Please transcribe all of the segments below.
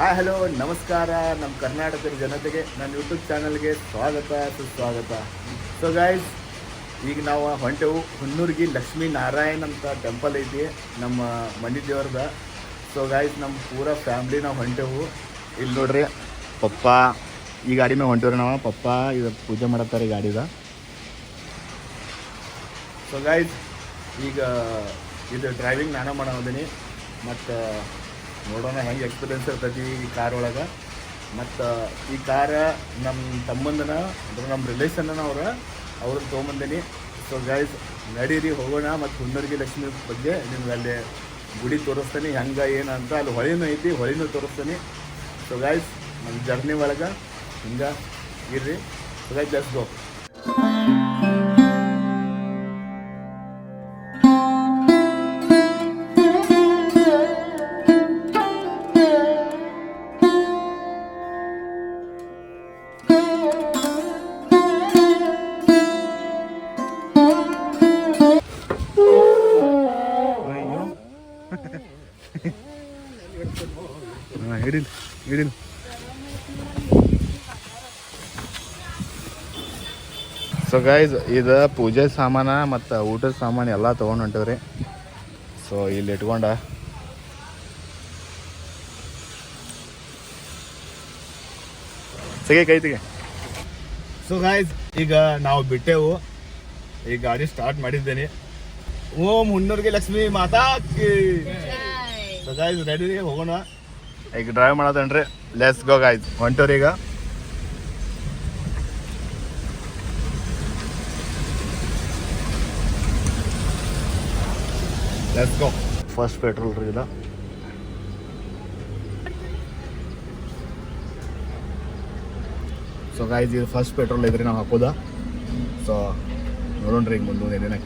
Hi hello, ನಮಸ್ಕಾರ. ನಮ್ಮ ಕರ್ನಾಟಕದ ಜನತೆಗೆ, ನನ್ನ ಯೂಟ್ಯೂಬ್ ಚಾನಲ್ಗೆ ಸ್ವಾಗತ, ಸುಸ್ವಾಗತ. ಸೊ ಗಾಯ್ಸ್ ಈಗ ನಾವು ಹೊಂಟೆವು ಹುನ್ನೂರ್ಗಿ ಲಕ್ಷ್ಮೀ ನಾರಾಯಣ್ ಅಂತ ಟೆಂಪಲ್ ಐತಿ, ನಮ್ಮ ಮನಿ ದೇವ್ರದ. ಸೊ ಗಾಯ್ಸ್ ನಮ್ಮ ಪೂರ ಫ್ಯಾಮ್ಲಿ ನಾವು ಹೊಂಟೆವು. ಇಲ್ಲಿ ನೋಡ್ರಿ, ಪಪ್ಪ, ಈ ಗಾಡಿ ಮೇಲೆ ಹೊಂಟೇವ್ರಿ ನಾವು. ಪಪ್ಪ, ಇದು ಪೂಜೆ ಮಾಡತ್ತಾರೆ ಈ ಗಾಡಿದ. ಸೊ ಗಾಯ್ಸ್ ಈಗ, ಇದು ಡ್ರೈವಿಂಗ್ ನಾನು ಮಾಡೋದೀನಿ ಮತ್ತು ನೋಡೋಣ ಹೆಂಗೆ ಎಕ್ಸ್ಪೀರಿಯನ್ಸ್ ಇರ್ತೈತಿ ಈ ಕಾರ್ ಒಳಗೆ. ಮತ್ತು ಈ ಕಾರ ನಮ್ಮ ತಮ್ಮಂದನ ಅಂದ್ರೆ ನಮ್ಮ ರಿಲೇಷನ್ನ ಅವ್ರ, ಅವ್ರನ್ನ ತೊಗೊಂಬಂದೀನಿ. ಸೊ ಗೈಸ್ ನಡೀರಿ, ಹೋಗೋಣ ಮತ್ತು ಹುನ್ನೂರಿಗೆ ಲಕ್ಷ್ಮಿ ಬಗ್ಗೆ ನಿಮ್ಗೆ ಅಲ್ಲಿ ಗುಡಿ ತೋರಿಸ್ತೀನಿ, ಹೆಂಗೆ, ಏನು ಅಂತ. ಅಲ್ಲಿ ಹೊಳೆನೂ ಐತಿ, ಹೊಳೆನೂ ತೋರಿಸ್ತೀನಿ. ಸೊ ಗೈಸ್ ನಮ್ಮ ಜರ್ನಿ ಒಳಗೆ ಹಿಂಗೆ ಇರ್ರಿ. So guys let's go guys ಇದು ಪೂಜೆ ಸಾಮಾನ ಮತ್ತು ಊಟದ ಸಾಮಾನು ಎಲ್ಲ ತೊಗೊಂಡು ಹೊಂಟವ್ರಿ. ಸೊ ಇಲ್ಲಿ ಇಟ್ಕೊಂಡ. ಸಿಗೆ ಕೈತಿಗೆ ಸೊ ಗಾಯ್ಸ್ ಈಗ ನಾವು ಬಿಟ್ಟೆವು. ಈ ಗಾಡಿ ಸ್ಟಾರ್ಟ್ ಮಾಡಿದ್ದೇನೆ. ಓಂ ಮುನ್ನೂರಿಗೆ ಲಕ್ಷ್ಮಿ ಮಾತಾ ಕಿ. ಸೊ ಗಾಯ್ಸ್ ರೆಡಿ ಹೋಗೋಣ. ಈಗ ಡ್ರೈವ್ ಮಾಡೋದನ್ರಿ ಲೆಸ್ ಗೋ ಗಾಯ್ಸ್ ಹೊಂಟವ್ರಿ ಈಗ. ലെറ്റ്സ് ഗോ ഫസ്റ്റ് പെട്രോൾ ചെയ്താ ಸೊ ಗೈಸ್ ಇದು ಫಸ್ಟ್ ಪೆಟ್ರೋಲ್ ಇದ್ರೆ ನಾವು ಹಾಕೋದಾ govinda ನೋಡೋಣ್ರಿ hari gopal bolo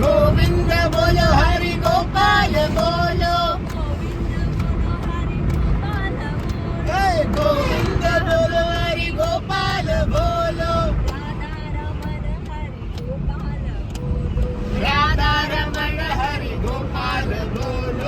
govinda Govinda hari gopal bolo hey govinda bolo hari gopal bolo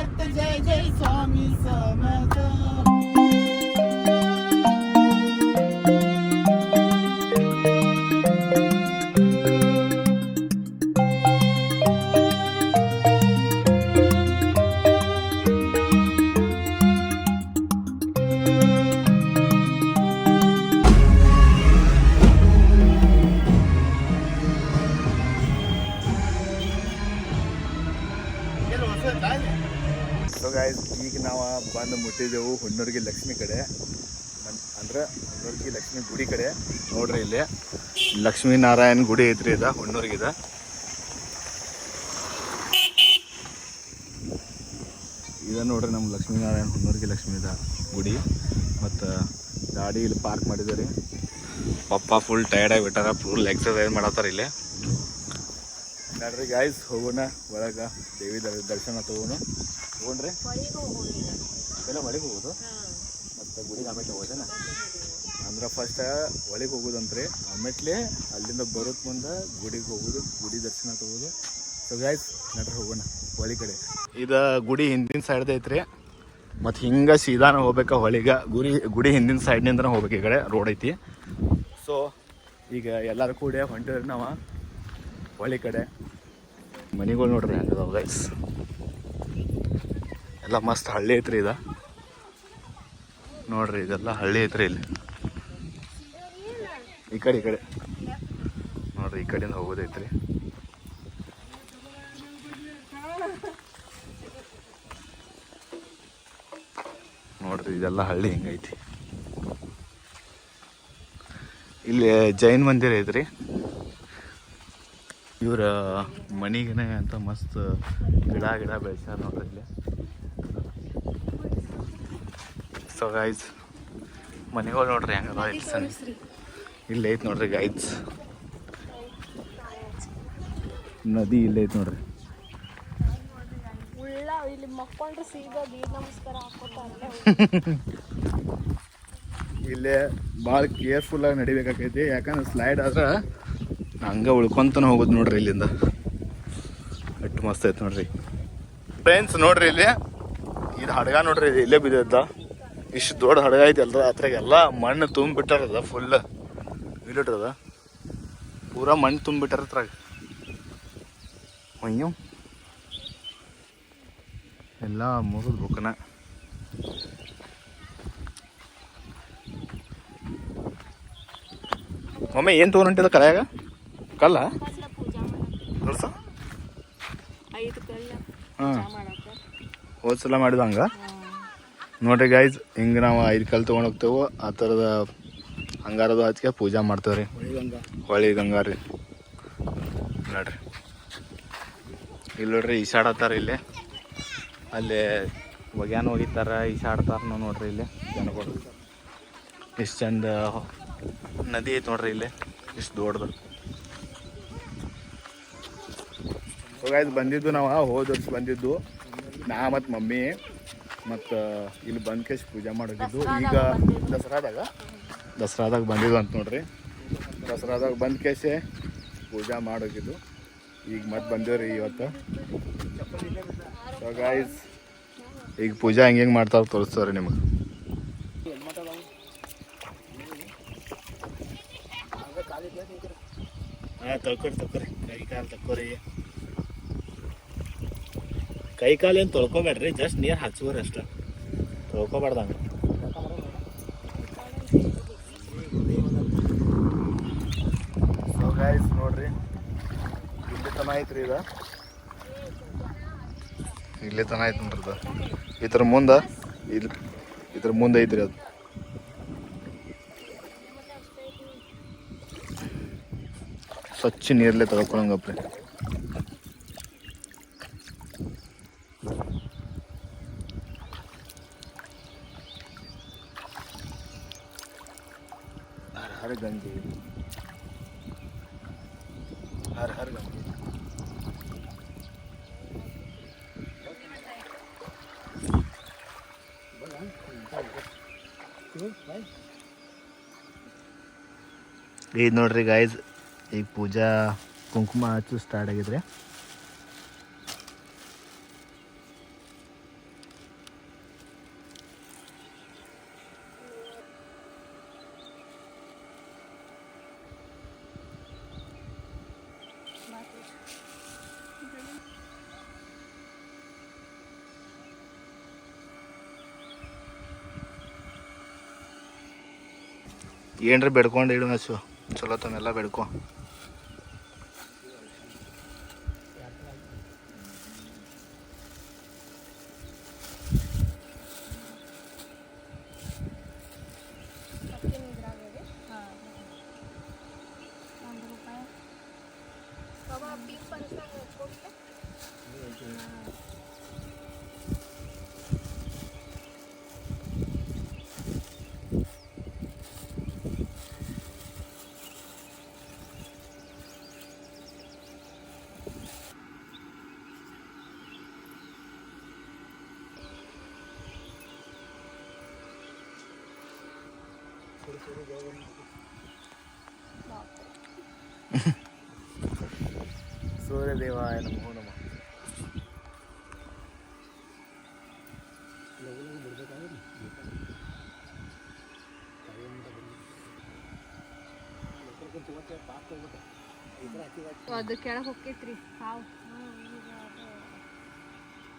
The ¿eh? day. ನೋಡ್ರಿ ಇಲ್ಲಿ. ಲಕ್ಷ್ಮೀನಾರಾಯಣ ಗುಡಿ ಐತ್ರಿ ಇದ ಹೊನ್ನೂರಿಗಿದ ಇದ ನೋಡ್ರಿ ನಮ್ಮ ಲಕ್ಷ್ಮೀನಾರಾಯಣ ಹೊನ್ನೂರಿಗೆ ಲಕ್ಷ್ಮೀದ ಗುಡಿ. ಮತ್ತು ಗಾಡಿ ಇಲ್ಲಿ ಪಾರ್ಕ್ ಮಾಡಿದ್ದಾರೆ ಪಪ್ಪ ಫುಲ್ ಟಯರ್ಡ್ ಆಗಿಬಿಟ್ಟಾರ ಫುಲ್ ಎಕ್ಸರ್ಸೈಸ್ ಮಾಡತ್ತಾರ ಇಲ್ಲಿ. ನೋಡ್ರಿ ಗಾಯ್ಸ್ ಹೋಗೋಣ ಒಳಗೆ. ದೇವಿ ದರ್ಶನ ತಗೋಣ. ತಗೊಂಡ್ರಿ ಎಲ್ಲ ಮಳೆಗೆ ಹೋಗೋದು? ಮತ್ತು ಗುಡಿಗೆ ಆಮೇಲೆ ಹೋಗೋದೇನ? ಅಂದ್ರೆ ಫಸ್ಟ್ ಒಳಗೆ ಹೋಗೋದಂತ್ರಿ. ಆಮೇಲೆ ಅಲ್ಲಿಂದ ಬರೋದ್ ಮುಂದೆ ಗುಡಿಗೆ ಹೋಗೋದು, ಗುಡಿ ದರ್ಶನ ತಗೋದು. ಸೊ ಗಾಯ್ಸ್ ನಡ್ರಿ ಹೋಗೋಣ, ಹೊಳಿ ಕಡೆ. ಇದು ಗುಡಿ ಹಿಂದಿನ ಸೈಡ್ ಐತ್ರಿ. ಮತ್ತು ಹಿಂಗೆ ಸೀದಾನ ಹೋಗ್ಬೇಕು ಹೊಳಿಗೆ. ಗುಡಿ ಗುಡಿ ಹಿಂದಿನ ಸೈಡ್ನಿಂದ ಹೋಗ್ಬೇಕು ಈ ಕಡೆ ರೋಡ್ ಐತಿ. ಸೊ ಈಗ ಎಲ್ಲರೂ ಕೂಡ ಹೊಂಟಿವ್ರಿ ನಾವು ಹೊಳಿ ಕಡೆ. ಮನೆಗಳು ನೋಡ್ರಿ ಹೆಂಗದಾವ ಗೈಸ್ ಎಲ್ಲ ಮಸ್ತ್ ಹಳ್ಳಿ ಐತ್ರಿ ಇದ. ನೋಡ್ರಿ ಇದೆಲ್ಲ ಹಳ್ಳಿ ಐತ್ರಿ ಇಲ್ಲಿ. ಈ ಕಡೆ ಈ ಕಡೆ. ನೋಡ್ರಿ, ಈ ಕಡೆಯಿಂದ ಹೋಗೋದೈತ್ರಿ. ನೋಡ್ರಿ, ಇದೆಲ್ಲ ಹಳ್ಳಿ ಹಿಂಗೈತಿ. ಇಲ್ಲಿ ಜೈನ್ ಮಂದಿರ ಐತ್ರಿ. ಇವರ ಮನೆಗೇನೆ ಅಂತ ಮಸ್ತ್ ಗಿಡ ಗಿಡ ಬೆಳೆಸ್ಯಾರ ನೋಡ್ರಿ ಇಲ್ಲಿ. ಸೊ ಗೈಸ್ ಮನೆಗಳು ನೋಡ್ರಿ ಹೆಂಗದ ಸಣ್ಣ. ಇಲ್ಲಿ ಐತೆ ನೋಡ್ರಿ ಗೈಡ್ಸ್ ನದಿ ಇಲ್ಲೇ ಐತ್ ನೋಡ್ರಿ. ಇಲ್ಲಿ ಭಾಳ ಕೇರ್ಫುಲ್ಲಾಗಿ ನಡಿಬೇಕಾಕೈತಿ ಯಾಕಂದ್ರೆ ಸ್ಲೈಡ್ ಆದ್ರೆ ಹಂಗೆ ಉಳ್ಕೊಂತನ ಹೋಗೋದು ನೋಡ್ರಿ ಇಲ್ಲಿಂದ. ಅಷ್ಟು ಮಸ್ತ್ ಐತೆ ನೋಡ್ರಿ. ಫ್ರೆಂಡ್ಸ್ ನೋಡ್ರಿ ಇಲ್ಲಿ. ಇದು ಹಡಗ ನೋಡ್ರಿ ಇಲ್ಲೇ ಬಿದ್ದ ಇಷ್ಟು ದೊಡ್ಡ ಹಡಗ ಐತಿ ಅಲ್ರ ಅದ್ರಾಗ ಎಲ್ಲ ಮಣ್ಣು ತುಂಬಿಬಿಟ್ಟಾರದ ಫುಲ್ ಇಲ್ಲಿಟ್ರದ ಪೂರಾ ಮಣ್ಣು ತುಂಬಿಟ್ಟಾರ ಹತ್ರ ಅಯ್ಯ. ಎಲ್ಲ ಮುಗಿದ್ ಬುಕ್ಕನ ಮಮ್ಮಿ ಏನು ತೊಗೊಂಡಿದ ಕಲೆಯಾಗ ಕಲ್ಲ? ತೋರ್ಸ ಕಲ್ಲ ಹಾಂ. ಸಲ ಮಾಡಿದ ಹಂಗೆ? ನೋಡ್ರಿ ಗಾಯ್ಸ್ ಹಿಂಗೆ ನಾವು ಐದು ಕಲ್ಲು ತೊಗೊಂಡು ಹೋಗ್ತೇವೆ ಆ ಥರದ ಹಂಗಾರದು ಹಚ್ಕೆ ಪೂಜೆ ಮಾಡ್ತೇವೆ ರೀ ಹೊಳಿ ಗಂಗಾ ರೀ. ನೋಡ್ರಿ. ಇಲ್ಲಿ ನೋಡ್ರಿ ಈಸಾಡತ್ತಾರ ಇಲ್ಲಿ. ಅಲ್ಲಿ ಒಗ್ಯಾನ ಒಗಿತಾರ ಈಸಾಡ್ತಾರ ನೋಡ್ರಿ ಇಲ್ಲಿ ಜನಗಳು. ಎಷ್ಟು ಚಂದ ನದಿ ಐತೆ ನೋಡ್ರಿ ಇಲ್ಲಿ. ಇಷ್ಟು ದೊಡ್ಡದು. ಹೋಗಾಯ್ತು ಬಂದಿದ್ದು ನಾವು, ಹೋದ ವರ್ಷ ಬಂದಿದ್ದು. ನಾ ಮತ್ತು ಮಮ್ಮಿ ಮತ್ತು, ಇಲ್ಲಿ ಬಂದ್ ಕೇಶ್ ಪೂಜೆ ಮಾಡೋದಿದ್ದು. ಈಗ ದಸರಾದಾಗ ದಸರಾದಾಗ ಬಂದಿದ್ದು ಅಂತ ನೋಡ್ರಿ. ದಸರಾದಾಗ ಬಂದ ಕೇಸೆ ಪೂಜಾ ಮಾಡೋಗಿದ್ದು ಈಗ ಮತ್ತೆ ಬಂದೇವ್ರಿ ಇವತ್ತು. ಗಾಯ್ಸ್ ಈಗ ಪೂಜಾ ಹೆಂಗೆ ಹೆಂಗೆ ಮಾಡ್ತಾರ ತೋರಿಸ್ತಾರೆ ನಿಮಗೆ. ಹಾಂ, ತಳ್ಕೊರಿ ಕೈ ಕಾಲು ತಕ್ಕೊರಿ ಕೈ ಕಾಲು ಏನು ತೊಳ್ಕೊಬೇಡ್ರಿ, ಜಸ್ಟ್ ನೀರು ಹಚ್ಕೋರಿ ಅಷ್ಟೇ. ತೊಳ್ಕೊಬಾರ್ದಂಗ ಸೊ ಗೈಸ್ ನೋಡ್ರಿ ಇಲ್ಲಿ ತನ ಐತ್ರಿ ಇದು? ಇಲ್ಲಿ ತನ ಐತೆ ನೋಡ್ರಿ ಇದು ಇದ್ರ ಮುಂದೆ ಇಲ್ಲಿ ಇದ್ರ ಮುಂದೆ ಐತ್ರಿ ಅದು. ಸ್ವಚ್ಛ ನೀರಲ್ಲೇ ತಗೊಳಂಗಪ್ರಿ ಇದು ನೋಡ್ರಿ ಗಾಯ್ಸ್ ಈಗ ಪೂಜಾ ಕುಂಕುಮ ಹಚ್ಚು ಸ್ಟಾರ್ಟ್ ಆಗಿದ್ರೆ. ಏನ್ರಿ ಬೆಡ್ಕೊಂಡು ಇಡು ಹಸು. solo tener la vercoa ಸೂರ್ಯದೇವಾಯ ನಮೋ ನಮಃ ಅದು ಕೆಳಗೆ ಹೋಗ್ತೈತ್ರಿ ಹಾವು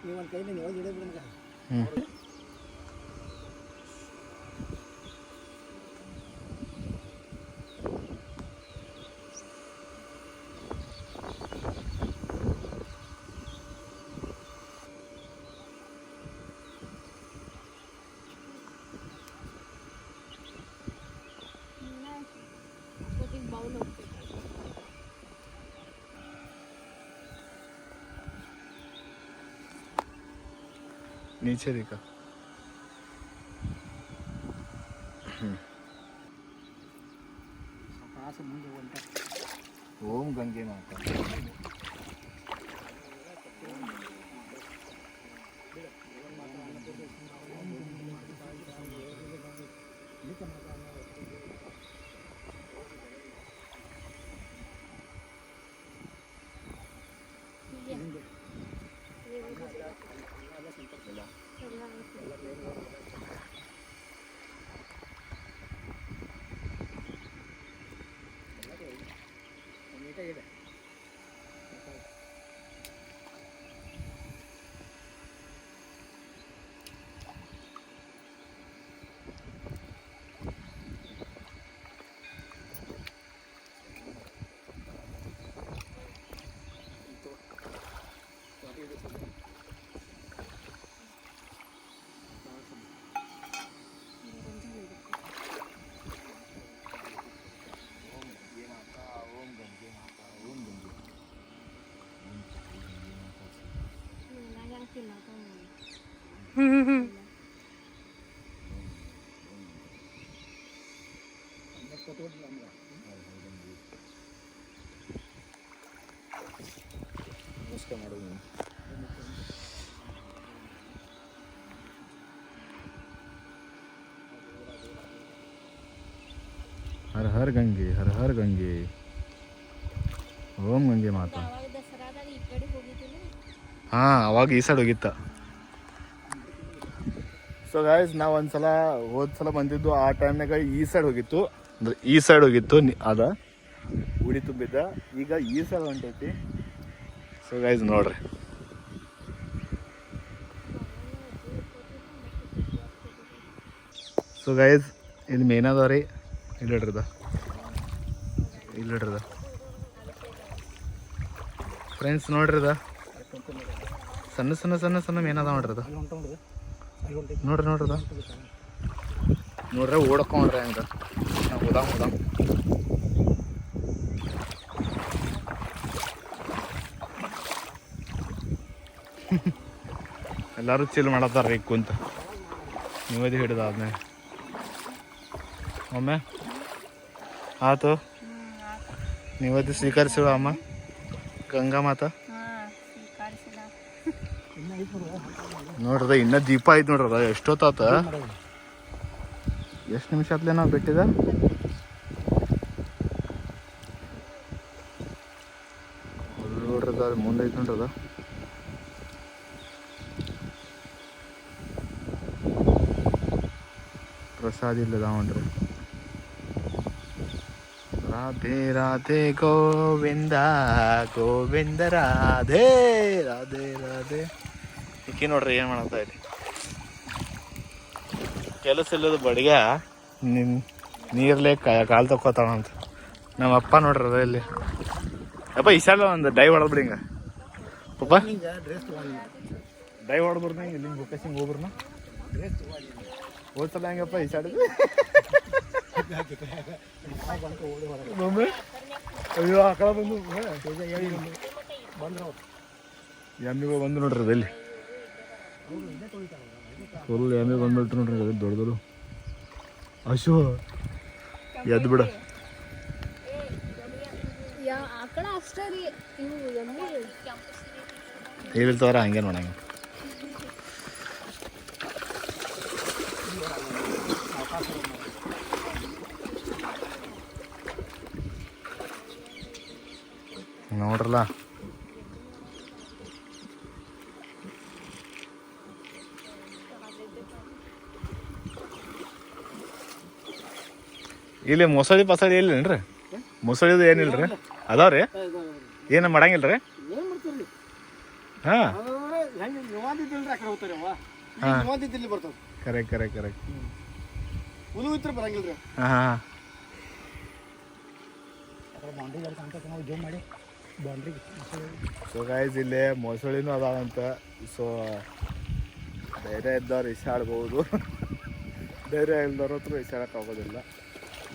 ನೀವು ಒಂದು ಕೈಲಿ ನೀವು ಹಿಡಿದು नीचे दिखा ಹರ ಹರ ಗಂಗೆ ಹರ ಹರ ಗಂಗೆ. ಓಂ ಗಂಗೆ ಮಾತಾ. ಹಾ ಅವಾಗ ಈ ಸೈಡ್ ಹೋಗಿತ್ತ. ಸೊ ಗಾಯ್ಸ್ ನಾವು ಒಂದ್ಸಲ, ಹೋದ್ಸಲ ಬಂದಿದ್ದು ಆ ಟೈಮ್ನಾಗ ಈ ಸೈಡ್ ಹೋಗಿತ್ತು. ಅಂದ್ರೆ ಈ ಸೈಡ್ ಹೋಗಿತ್ತು ಅದ. ಉಡಿ ತುಂಬಿದ್ದ. ಈಗ ಈ ಸೈಡ್ ಹೊಂಟೈತಿ. ಸೊ ಗಾಯ್ಸ್ ನೋಡ್ರಿ. ಸೊ ಗಾಯ್ಸ್ ಇಲ್ಲಿ ಮೇನ್ ಅದಾವ ರೀ. ಇಲ್ಲಿ ಇಡ್ರದ ಇಲ್ಲಿ ಇಡ್ರದ ಫ್ರೆಂಡ್ಸ್ ನೋಡ್ರಿ ಅದ ಸಣ್ಣ ಸಣ್ಣ ಸಣ್ಣ ಸಣ್ಣ ಮೇನ್ ನೋಡ್ರಿ ಅದ. ಹೊಂಟ ನೋಡ್ರಿ ಹೊಂಟೈತಿ ನೋಡ್ರಿ ಓಡಕೊಂಡ್ರಿ ಹಂಗ. ನಾವು ಉದಾಮ್ ಉದಾಮ್ ಎಲ್ಲರೂ ಚಿಲ್ ಮಾಡತ್ತಾರ ಈಗ ಕುಂತ. ನೀವದು ಹಿಡಿದಾದ್ಮೇಲೆ ಒಮ್ಮೆ? ಆತು. ನೀವದು ಸ್ವೀಕರಿಸುವ ಅಮ್ಮ. ಗಂಗಾ ಮಾತಾ ಹಾಂ ಸ್ವೀಕರಿಸಿದ ಇನ್ನ ಐತ್ ನೋಡು ನೋಡ್ರದ ಇನ್ನ ದೀಪ ಐತ್ ನೋಡ್ರದ ಎಷ್ಟೊತ್ತಾತ? ಎಷ್ಟು ನಿಮಿಷ ಆತ್ಲೆ ನಾವು ಬಿಟ್ಟಿದ? ನೋಡ್ರದ ಮುಂದೈತ್ ಮುಂದೆ ಐತೆ ನೋಡ್ರಿ, ಅದು. ಪ್ರಸಾದ ಇಲ್ಲದ ನೋಡ್ರಿ ರಾಧೆ ರಾಧೆ, ಗೋವಿಂದ ಗೋವಿಂದ, ರಾಧೆ ರಾಧೆ ರಾಧೆ. ಈಕಿ ನೋಡ್ರಿ ಏನು ಮಾಡತ್ತ ಇಲ್ಲಿ ಕೆಲಸ ಇಲ್ಲದ ಬಡಿಗ ನಿನ್ ನೀರ್ಲೆ ಕಾಲು ತಕ್ಕೋತಾಳ ಅಂತ. ನಮ್ಮ ಅಪ್ಪ ನೋಡ್ರಿ ಅದ ಇಲ್ಲಿ. ಅಪ್ಪ, ಈ ಸಲ ಒಂದು ಡೈ ಹೊಡೆದ್ಬಿಡಿ ಹಿಂಗ. ಪಪ್ಪ ಡೈ ಹೊಡೆದ್ಬಿಡ್ನ ಇಲ್ಲಿ ಬುಕ್ಕಸಿಂಗ್ ಹೋಗ್ಬಿಡ್ನ. ಹೋದ್ಸಲ ಹೆಂಗಪ್ಪ ಮಮ್ಮಿ ಅಯ್ಯೋ, ಆ ಕಡೆ ಬಂದು ಬಂದ್ರು ಎಮ್ಮಿಗಳು ಬಂದು ನೋಡ್ರಿ ಅದಲ್ಲಿ ಫುಲ್ ಎಮ್ಮೆ ಬಂದ್ಬಿಟ್ರು ನೋಡ್ರಿ ಅದು ದೊಡ್ಡದು ದೊಡ್ಡ. ಅಶು ಎದ್ದು ಬಿಡ. ಯಾ ಆಕಳ ಅಷ್ಟೇ ರೀ. ಇವು ಎಮ್ಮೆ. ಹೇಳಿರ್ತವ್ರ ಹಂಗೆ ನೋಡಂಗ ನೋಡ್ರಲ್ಲ. ಇಲ್ಲಿ ಮೊಸಳಿ ಪಸಳಿ ಇಲ್ಲೇನ್ರಿ ಮೊಸಳಿದು ಏನಿಲ್ರಿ? ಅದಾವ್ರಿ? ಏನು ಏನ್ ಮಾಡ್ತೀರಿ? ಹಾ. Correct correct correct. ಹಾಂ ಹಾಂ ಸೊ ಇಲ್ಲಿ ಮೊಸಳಿನೂ ಅದಾವಂತ. ಸೊ ಬೇರೆ ಇದ್ದವ್ರು ಇಸಾಡ್ಬೋದು ಬೇರೆ ಇಲ್ದವ್ರ ಹತ್ರ ಇಸಾಡಕ್ಕೆ ಆಗೋದಿಲ್ಲ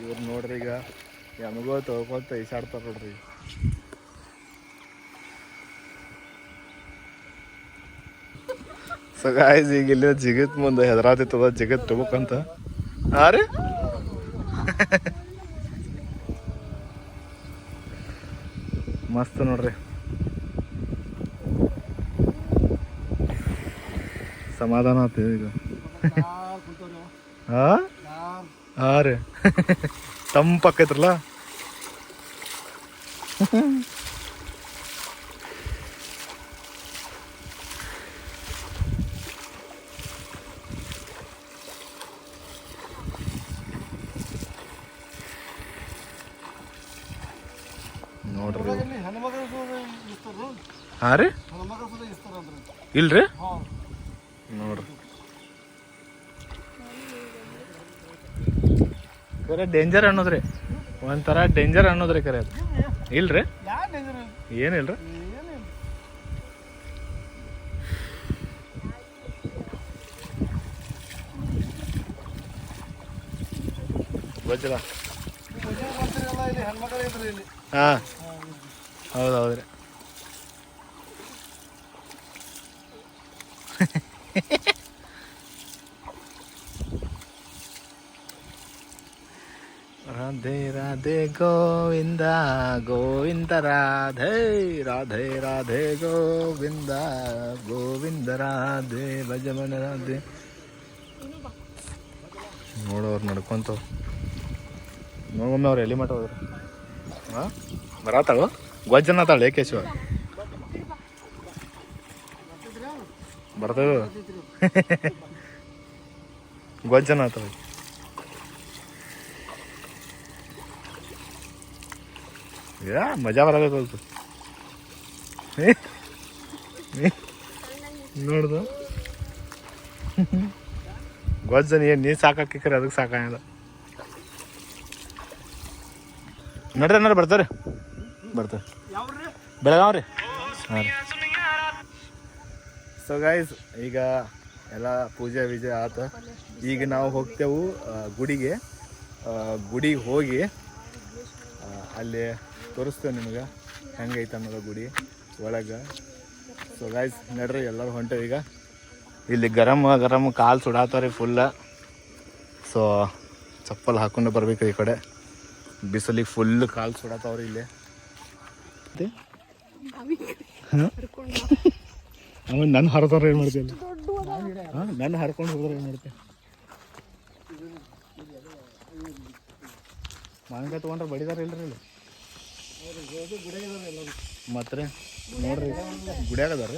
ಇವ್ರು ನೋಡ್ರಿ ಈಗ ಎಮಗೋ ತೊಳ್ಕೊಂತ ಈಸಾಡ್ತಾರ ನೋಡ್ರಿ. ಸೊ ಗಾಯ್ಸ್ ಈಗ ಇಲ್ಲಿ ಜಿಗತ್ ಮುಂದೆ ಹೆದರಾತಿತ್ತದ ಜಿಗತ್ ತಗೋಕಂತ. ಹಾ ರೀ? ಮಸ್ತ್ ನೋಡ್ರಿ. ಸಮಾಧಾನ ಆಗ್ತದೆ ಈಗ. ಹಾ? ಯಾರು ಹಾ ರೀ ತಂಪಕ್ಕೈತ್ರಲ್ಲ ನೋಡ್ರಿ ಹೆಣ್ಮಗಳು ಇಸ್ತಾರ ಹಾ ರೀ ಹೆಣ್ಮಗಳು ಸುದ ಇಸ್ತಾರ ಅಂದ್ರೆ ಇಲ್ರಿ ಕರೆ ಡೇಂಜರ್ ಅನ್ನೋದ್ರಿ. ಒಂಥರ ಡೇಂಜರ್ ಅನ್ನೋದ್ರಿ ಕರೆ ಅದು. ಇಲ್ರಿ? ಏನಿಲ್ರಿ ಗೊತ್ತಿಲ್ಲ. ಹಾ. ಹೌದು ಹೌದ್ರಿ ರಾಧೆ ರಾಧೆ ಗೋವಿಂದ ಗೋವಿಂದ ರಾಧೆ ರಾಧೆ ರಾಧೆ ಗೋವಿಂದ ಗೋವಿಂದ ರಾಧೆ ಭಜಮನ ರಾಧೆ. ನೋಡೋರು ನಡ್ಕೊಂತ ನೋಡೊಮ್ಮೆ ಅವ್ರು ಎಲ್ಲಿ ಮಠ ಹೋದ್ರು. ಹಾಂ ಬರತ್ತಾಳು? ಗೊಜ್ಜನತ್ತಾಳು ಏಕೇಶ್ವ ಬರ್ತದ? ಗೊಜ್ಜನ ಆತಾಳ ಯಾ ಮಜಾ ಬರಬೇಕು ನೋಡ್ದು. ಗೊಜ್ಜನ ಏನು ನೀರು ಸಾಕಾಕಿಕ್ರೆ ಅದಕ್ಕೆ ಸಾಕಾಗಿಲ್ಲ. ನಡ್ರಿ ನಡ್ರಿ ಬರ್ತಾರೆ. ಬರ್ತಾರೆ ಬೆಳಗಾವ್ ರೀ. ಹಾಂ ಸೊ ಗೈಸ್ ಈಗ ಎಲ್ಲ ಪೂಜೆ ವಿಜೆ ಆತ. ಈಗ ನಾವು ಹೋಗ್ತೇವೆ ಗುಡಿಗೆ. ಗುಡಿಗೆ ಹೋಗಿ ಅಲ್ಲಿ ತೋರಿಸ್ತೇವೆ ನಿಮಗೆ. ಹೆಂಗೈತೆ ಅನ್ನೋದು ಗುಡಿ, ಒಳಗೆ. ಸೊ ಗಾಯ್ಸ್ ನಡ್ರಿ, ಎಲ್ಲರೂ ಹೊಂಟೇವಿ ಈಗ. ಇಲ್ಲಿ ಗರಮ್ ಗರಮ್ ಕಾಲು ಸುಡಾತಾವ್ರಿ ಫುಲ್ಲ ಸೊ ಚಪ್ಪಲ್ ಹಾಕೊಂಡು ಬರ್ಬೇಕು ಈ ಕಡೆ. ಬಿಸಿಲಿಗೆ ಫುಲ್ ಕಾಲು ಸುಡಾತಾವ್ರಿ ಇಲ್ಲಿ. ಆಮೇಲೆ ನನ್ನ ಹರಿದವ್ರ ಏನು ಮಾಡ್ತೀವಿ ಹಾಂ ನನ್ನ ಹರ್ಕೊಂಡು ಹೋದ್ರೆ ಏನು ಮಾಡ್ತೀವಿ ಮಾವಿನಕಾಯಿ ತೊಗೊಂಡ್ರೆ ಬಡಿದಾರ ಇಲ್ರಿ ಇಲ್ಲಿ? ಮತ್ತೆ ರೀ ನೋಡ್ರಿ. ಗುಡಿಯಾಗ ಅದಾರ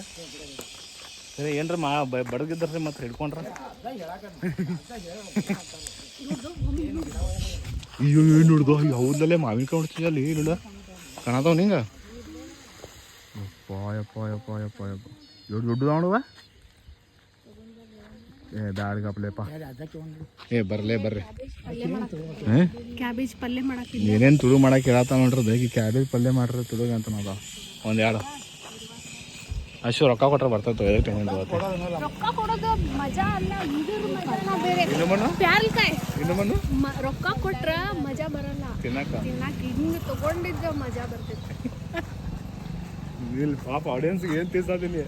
ಸರಿ, ಏನ್ರಿ ಮಾ ಬಡಗಿದ್ದಾರ್ರಿ ಮತ್ತೆ ಹಿಡ್ಕೊಂಡ್ರ? ಅಯ್ಯೋ, ಏನು ನೋಡ್ದು? ಹೌದಲ್ಲೇ ಮಾವಿನಕಾಯಿ ಹೊಡ್ತಿದ್ದಲ್ಲಿ ಇಲ್ಲ ಕಾಣತಾವ ನಿಂಗ? ಯಪ್ಪ ಯಪ್ಪ ಯಪ್ಪ ಯಪ್ಪ ಯಪ್ಪ. ದೊಡ್ಡ ದೊಡ್ಡ ನೋಡುವ? ಏ ಏ ಬರ್ಲೇ ಬರ್ರಿ. ಕ್ಯಾಬೇಜ್ ಪಲ್ಯ ಮಾಡಕ್ಕೆ ಏನೇನು ತುಳು ಮಾಡಕ್ಕೆ ಹೇಳತ್ತ ನೋಡ್ರಿ ಅದಕ್ಕೆ ಕ್ಯಾಬೇಜ್ ಪಲ್ಯ ಮಾಡ್ರಿ ತುಳುಗ ಅಂತ ನೋಡ ಒಂದು ಎರಡು. ಅಷ್ಟು ರೊಕ್ಕ ಕೊಟ್ರೆ ಬರ್ತೈತೆ ಎದಕ್ಕೆ ಟೆನ್ಷನ್ ರೊಕ್ಕ ಕೊಡೋದು ಮಜಾ ಅಲ್ಲ ಇದ್ರ ಮಜಾನ ಬೇರೆ. ಇನ್ನು ಮಣ್ಣು? ಪ್ಯಾಲ್ಕಾಯ್ ಇನ್ನು ಮಣ್ಣು? ಮ- ರೊಕ್ಕ ಕೊಟ್ರ ಮಜಾ ಬರಲ್ಲ. ತಿನ್ನಕ್ಕ? ತಿನ್ನಾಕ ಹಿಂಗ ತಗೊಂಡಿದ್ದ ಮಜಾ ಬರ್ತೈತಿ. ಇಲ್ಲಿ ಪಾಪ ಆಡಿಯನ್ಸ್ಗೆ ಏನು ತಿಳ್ಸಾತೀನಿ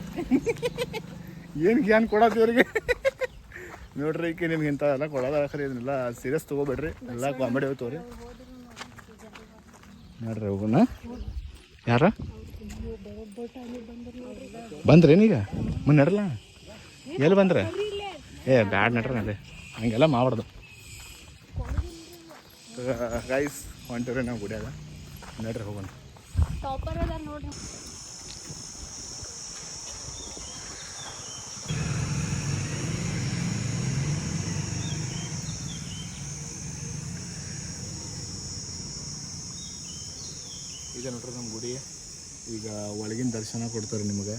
ಏನು ಗ್ಯಾನ್ ಕೊಡತ್ತಿ ಇವ್ರಿಗೆ? ನೋಡ್ರಿ, ಈಕೆ ನಿಮ್ಗೆ ಇಂಥ ಎಲ್ಲ ಕೊಡೋದ ಖರೀ ಇದನ್ನೆಲ್ಲ ಸೀರಿಯಸ್ ತೊಗೋಬೇಡ್ರಿ. ಎಲ್ಲ ಕಾಮಿಡಿ ಹೋಗ್ತವ್ರಿ ನೋಡ್ರಿ ಹೋಗೋಣ ಯಾರ? ಬಂದ್ರಿ ಮುನ್ನ ನಡ್ರಲ್ಲ? ಎಲ್ಲಿ ಬಂದ್ರೆ? ಏ, ಬ್ಯಾಡ್ ನಡ್ರಿ ನಡ್ರಿ ಹಂಗೆಲ್ಲ ಮಾಡ್ಬಾರ್ದು. ಗೈಸ್ ಹೊಂಟಿವ್ರಿ ನಾವು ಗುಡಿಯಾಗ. ನಡ್ರಿ ಹೋಗೋಣ ಈಗ ನೋಡ್ರಿ ನಮ್ಮ ಗುಡಿ. ಈಗ ಒಳಗಿನ ದರ್ಶನ ಕೊಡ್ತಾರೆ ನಿಮಗೆ.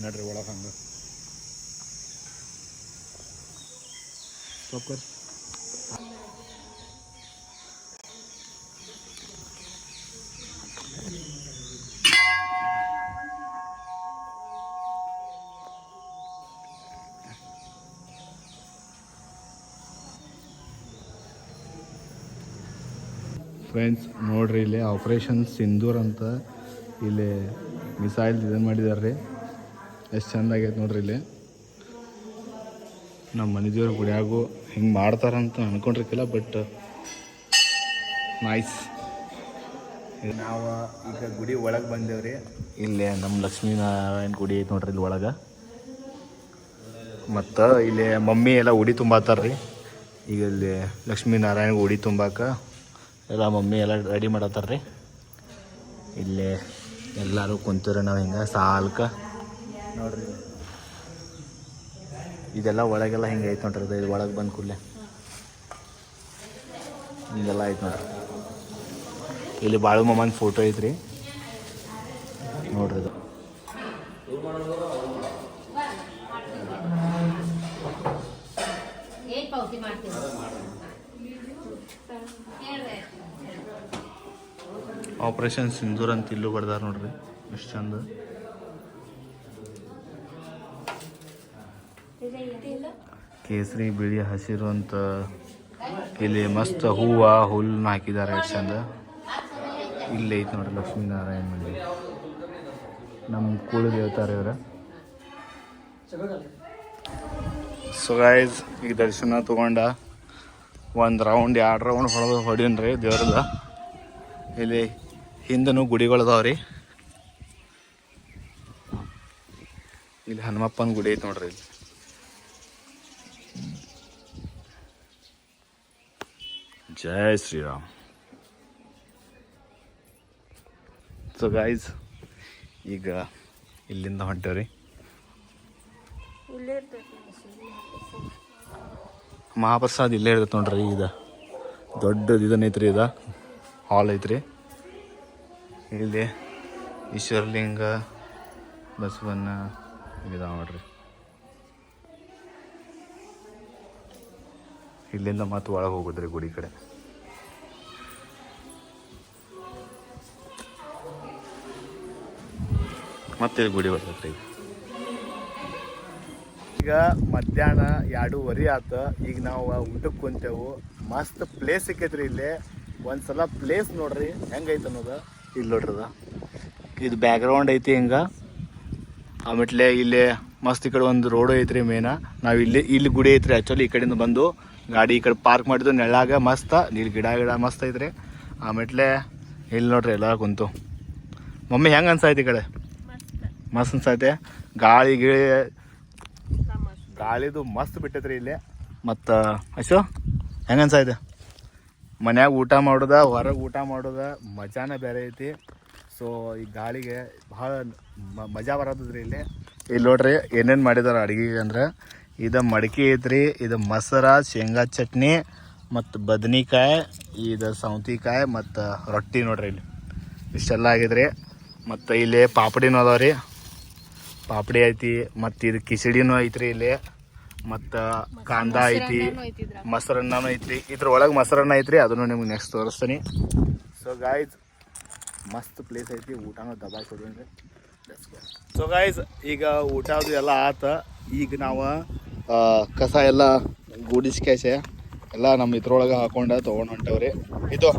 ನೋಡ್ರಿ ಒಳಗೆ ಹಂಗೆ. ಸ್ಟಾಪ್ ಫ್ರೆಂಡ್ಸ್, ನೋಡ್ರಿ ಇಲ್ಲಿ ಆಪ್ರೇಷನ್ ಸಿಂಧೂರ್ ಅಂತ ಇಲ್ಲಿ ಮಿಸೈಲ್ ಇದನ್ನು ಮಾಡಿದಾರೆ ರೀ ಎಷ್ಟು ಚಂದ ಆಗೈತೆ ನೋಡ್ರಿ ಇಲ್ಲಿ. ನಮ್ಮ ಮನೆ ದೇವ್ರ ಗುಡಿಯಾಗು ಹಿಂಗೆ ಮಾಡ್ತಾರಂತ ಅನ್ಕೊಂಡಿರ್ಕಿಲ್ಲ ಬಟ್ ನೈಸ್ ನಾವು ಈಗ ಗುಡಿ ಒಳಗೆ ಬಂದೇವ್ರಿ. ಇಲ್ಲಿ ನಮ್ಮ ಲಕ್ಷ್ಮೀನಾರಾಯಣ ಗುಡಿ ಐತೆ ನೋಡ್ರಿ ಇಲ್ಲಿ ಒಳಗೆ. ಮತ್ತು ಇಲ್ಲಿ ಮಮ್ಮಿ ಎಲ್ಲ ಉಡಿ ತುಂಬಾತಾರ ರೀ ಈಗ ಇಲ್ಲಿ ಲಕ್ಷ್ಮೀನಾರಾಯಣ ಉಡಿ ತುಂಬಾಕ ಎಲ್ಲ ಮಮ್ಮಿ ಎಲ್ಲ ರೆಡಿ ಮಾಡತ್ತಾರ ರೀ ಇಲ್ಲೇ ಎಲ್ಲರೂ ಕುಂತೀರಿ ನಾವು ಹಿಂಗೆ, ಸಾಲ್ಕ. ನೋಡ್ರಿ. ಇದೆಲ್ಲ ಒಳಗೆಲ್ಲ ಹಿಂಗೆ ಐತೆ ನೋಡ್ರಿ ಇದು ಒಳಗೆ ಬಂದ ಕೂಡಲೇ. ಹಿಂಗೆಲ್ಲ ಐತೆ ನೋಡ್ರಿ. ಇಲ್ಲಿ ಬಾಳು ಮಮ್ಮನ ಫೋಟೋ ಐತ್ರಿ. ನೋಡ್ರಿ ಇದು. ಆಪರೇಷನ್ ಸಿಂಧೂರ್ ಅಂತ ಇಲ್ಲೂ ಬರ್ದಾರ ನೋಡ್ರಿ. ಎಷ್ಟು ಚಂದ. ಕೇಸರಿ, ಬಿಳಿ, ಹಸಿರು ಅಂತ ಇಲ್ಲಿ ಮಸ್ತ್ ಹೂವ ಹುಲ್ಲು ಹಾಕಿದ್ದಾರೆ. ಎಷ್ಟು ಚಂದ. ಇಲ್ಲಿ ಐತೆ ನೋಡ್ರಿ ಲಕ್ಷ್ಮೀನಾರಾಯಣ ಮಂದಿ ನಮ್ಮ ಕೂಳು ದೇವತಾರ ಇವರ. ಸೊ ಗಾಯ್ಸ್ ಈಗ ದರ್ಶನ ತಗೊಂಡ ಒಂದು ರೌಂಡ್ ಎರಡು ರೌಂಡ್ ಹೊಡೆದು ಹೊಡೀನ್ರಿ ದೇವ್ರದ. ಇಲ್ಲಿ ಹಿಂದನು ಗುಡಿಗಳು ರೀ ಇಲ್ಲಿ ಹನುಮಪ್ಪನ ಗುಡಿ ಐತೆ ನೋಡ್ರಿ ಇಲ್ಲಿ. ಜೈ ಶ್ರೀರಾಮ್. ಸೊ ಗಾಯ್ಸ್ ಈಗ ಇಲ್ಲಿಂದ ಹೊಂಟೇವ್ರಿ. ಮಹಾಪ್ರಸಾದ್ ಇಲ್ಲೇ ಇರ್ತೈತೆ ನೋಡ್ರಿ ಈಗ. ದೊಡ್ಡದು ಇದನ್ನೈತ್ರಿ ಇದ ಹಾಲ್ ಐತ್ರಿ. ಇಲ್ಲಿ ಈಶ್ವರಲಿಂಗ, ಬಸವಣ್ಣ ಇದಾವೆ ನೋಡ್ರಿ. ಇಲ್ಲಿಂದ ಮತ್ತೆ ಒಳಗೆ ಹೋಗುದ್ರಿ ಗುಡಿ ಕಡೆ. ಮತ್ತೆ ಗುಡಿ ಬರ್ತೈತ್ರಿ. ಈಗ ಮಧ್ಯಾಹ್ನ ಎರಡೂವರೆ ಆತ. ಈಗ ನಾವು ಊಟಕ್ಕೆ ಕುಂತೇವು. ಮಸ್ತ್ ಪ್ಲೇಸ್ ಸಿಕ್ಕೈತ್ರಿ ಇಲ್ಲಿ. ಒಂದ್ಸಲ ಪ್ಲೇಸ್ ನೋಡ್ರಿ. ಹೆಂಗೈತೆ ಅನ್ನೋದು. ಇಲ್ಲಿ ನೋಡ್ರದ ಇದು ಇದು ಬ್ಯಾಕ್ಗ್ರೌಂಡ್ ಐತಿ ಹಿಂಗ. ಆಮೇಲೆ ಇಲ್ಲಿ ಮಸ್ತ್ ಈ ಕಡೆ ಒಂದು ರೋಡ್ ಐತ್ರಿ ಮೇನ ನಾವು ಇಲ್ಲಿ ಇಲ್ಲಿ ಗುಡಿ ಐತ್ರಿ ಆ್ಯಕ್ಚುಲಿ ಈ ಕಡೆಯಿಂದ ಬಂದು ಗಾಡಿ ಈ ಕಡೆ ಪಾರ್ಕ್ ಮಾಡಿದ್ದು ನೆಳ್ಳಾಗ ಮಸ್ತ ಇಲ್ಲಿ ಗಿಡ ಗಿಡ ಮಸ್ತ್ ಐತ್ರಿ. ಆಮೇಲೆ ಇಲ್ಲಿ ನೋಡ್ರಿ ಎಲ್ಲ ಕುಂತು. ಮಮ್ಮಿ ಹೆಂಗೆ ಅನ್ಸೈತಿ ಈ ಕಡೆ? ಮಸ್ತ್ ಅನ್ಸೈತೆ ಗಾಳಿ ಗಿಳಿ ಗಾಳಿದು ಮಸ್ತ್ ಬಿಟ್ಟೈತ್ರಿ ಇಲ್ಲಿ. ಮತ್ತು, ಅಶೋ, ಹೆಂಗೆ ಅನ್ಸಾಯ್ತು? ಮನ್ಯಾಗ ಊಟ ಮಾಡೋದ, ಹೊರಗೆ ಊಟ ಮಾಡೋದ, ಮಜಾನ ಬೇರೆ ಐತಿ. ಸೊ ಈ ಗಾಳಿಗೆ ಭಾಳ ಮಜಾ ಬರತ್ತದ್ರಿ ಇಲ್ಲಿ. ಇಲ್ಲಿ ನೋಡ್ರಿ ಏನೇನು ಮಾಡಿದಾರೆ ಅಡುಗೆಗೆ ಅಂದ್ರೆ, ಇದು ಮಡಕೆ ಐತ್ರಿ, ಇದು ಮೊಸರ, ಶೇಂಗಾ ಚಟ್ನಿ, ಮತ್ತು ಬದ್ನಿಕಾಯಿ, ಇದು ಸೌತಿಕಾಯಿ, ಮತ್ತು ರೊಟ್ಟಿ ನೋಡ್ರಿ ಇಲ್ಲಿ. ಇಷ್ಟೆಲ್ಲ ಆಗಿದ್ರಿ. ಮತ್ತು ಇಲ್ಲಿ ಪಾಪಡಿನೂ ಅದಾವ ರೀ ಪಾಪಡಿ ಐತಿ, ಮತ್ತು ಇದು ಕಿಚಡಿನೂ ಐತ್ರಿ ಇಲ್ಲಿ. ಮತ್ತು ಕಾಂದ ಐತಿ ಮೊಸರನ್ನನೂ ಐತ್ರಿ ಇದ್ರೊಳಗೆ ಮೊಸರನ್ನ ಐತ್ರಿ ಅದನ್ನು ನಿಮ್ಗೆ ನೆಕ್ಸ್ಟ್ ತೋರಿಸ್ತೀನಿ. ಸೊ ಗಾಯ್ಸ್ ಮಸ್ತ್ ಪ್ಲೇಸ್ ಐತಿ ಊಟನೂ ದಬಾಯ್ ಕೊಡ್ರಿ. ಸೊ ಗಾಯ್ಸ್ ಈಗ ಊಟ ಅದು ಎಲ್ಲ ಆತ. ಈಗ ನಾವು ಕಸ ಎಲ್ಲ ಗೂಡಿಸ್ಕೇಸೆ ಎಲ್ಲ ನಮ್ಮ ಇದ್ರೊಳಗೆ ಹಾಕೊಂಡು ತೊಗೊಂಡು ಹೊಂಟವ್ರಿ. ಇದು.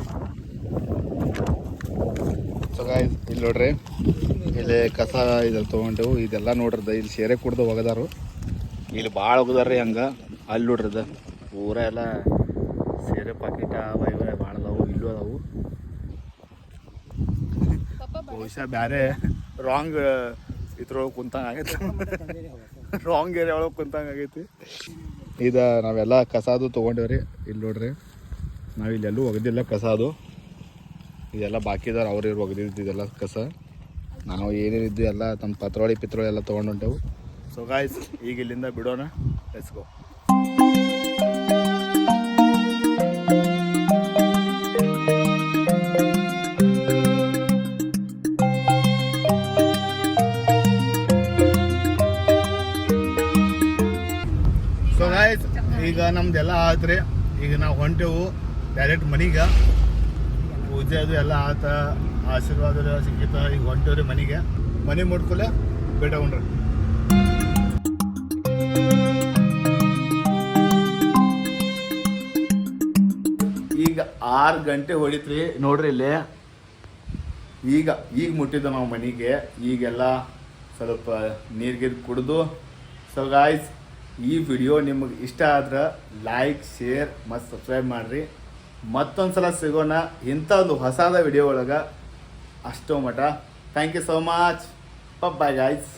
ಸೊ ಗಾಯ್ಸ್ ಇಲ್ಲಿ ನೋಡ್ರಿ. ಇಲ್ಲಿ ಕಸ ಇದ್ರ ತೊಗೊಂಡೆವು ಇದೆಲ್ಲ ನೋಡ್ರದ ಇಲ್ಲಿ ಸೇರೆ ಕುಡ್ದು ಒಗದಾರು. ಇಲ್ಲಿ ಭಾಳ ಒಗದಾರ್ರಿ ಹಂಗೆ. ಅಲ್ಲಿ ನೋಡ್ರದ. ಊರ ಎಲ್ಲ ಸೇರೆ ಪಾಕಿಟ ಅವ ಇವ ಭಾಳ ಅದಾವು, ಇಲ್ಲೂ ಅದಾವು. ಬಹುಶಃ ಬೇರೆ ರಾಂಗ್ ಇದ್ರೊಳಗೆ ಕುಂತಂಗೆ ಆಗೈತೆ. ರಾಂಗ್ ಏರಿಯಾ ಒಳಗೆ ಕುಂತಂಗೆ ಆಗೈತಿ. ಇದು ನಾವೆಲ್ಲ ಕಸಾದು ತೊಗೊಂಡೇವ್ರಿ. ಇಲ್ಲಿ ನೋಡ್ರಿ, ನಾವು ಇಲ್ಲೆಲ್ಲೂ ಕಸ ಅದು ಇದೆಲ್ಲ ಅವ್ರು ಇವ್ರು ಒಗದಿದ್ದು ಇದೆಲ್ಲ ಕಸ. ನಾವು ಏನೇನಿದ್ದು ಎಲ್ಲ ನಮ್ಮ ಪತ್ರೊಳಿ, ಪಿತ್ರೊಳಿ ಎಲ್ಲ ತೊಗೊಂಡು ಹೊಂಟೆವು. ಸೊ ಗಾಯ್ಸ್ ಈಗ ಇಲ್ಲಿಂದ ಬಿಡೋಣ. ಲೆಟ್ಸ್ ಗೋ ಸೊ ಗಾಯ್ಸ್ ಈಗ ನಮ್ದೆಲ್ಲ ಆದ್ರೆ ಈಗ ನಾವು ಹೊಂಟೆವು ಡೈರೆಕ್ಟ್ ಮನೆಗೆ. ಪೂಜೆ ಅದು ಎಲ್ಲ ಆತ, ಆಶೀರ್ವಾದ ಸಿಕ್ಕಿತ ಈಗ ಹೊಂಟೇವ್ರಿ ಮನೆಗೆ. ಮನೆ ಮುಟ್ಕೊಲೆ ಬೇಡ ಉಂಡ್ರಿ. ಆರು ಗಂಟೆ ಹೊಡಿತ್ರಿ ನೋಡ್ರಿ ಇಲ್ಲಿ. ಈಗ ಈಗ ಮುಟ್ಟಿದ್ದು ನಾವು ಮನೆಗೆ. ಈಗೆಲ್ಲ ಸ್ವಲ್ಪ ನೀರ್ಗಿರ್ ಕುಡಿದು. ಸೊ ಗಾಯ್ಸ್ ಈ ವಿಡಿಯೋ ನಿಮಗೆ ಇಷ್ಟ ಆದ್ರೆ ಲೈಕ್ ಶೇರ್ ಮತ್ತು ಸಬ್ಸ್ಕ್ರೈಬ್ ಮಾಡಿರಿ. ಮತ್ತೊಂದು ಸಲ ಸಿಗೋಣ ಇಂಥ ಒಂದು ಹೊಸದ ವಿಡಿಯೋ ಒಳಗೆ. ಅಷ್ಟೋ ಮಠ. Thank you so much bye guys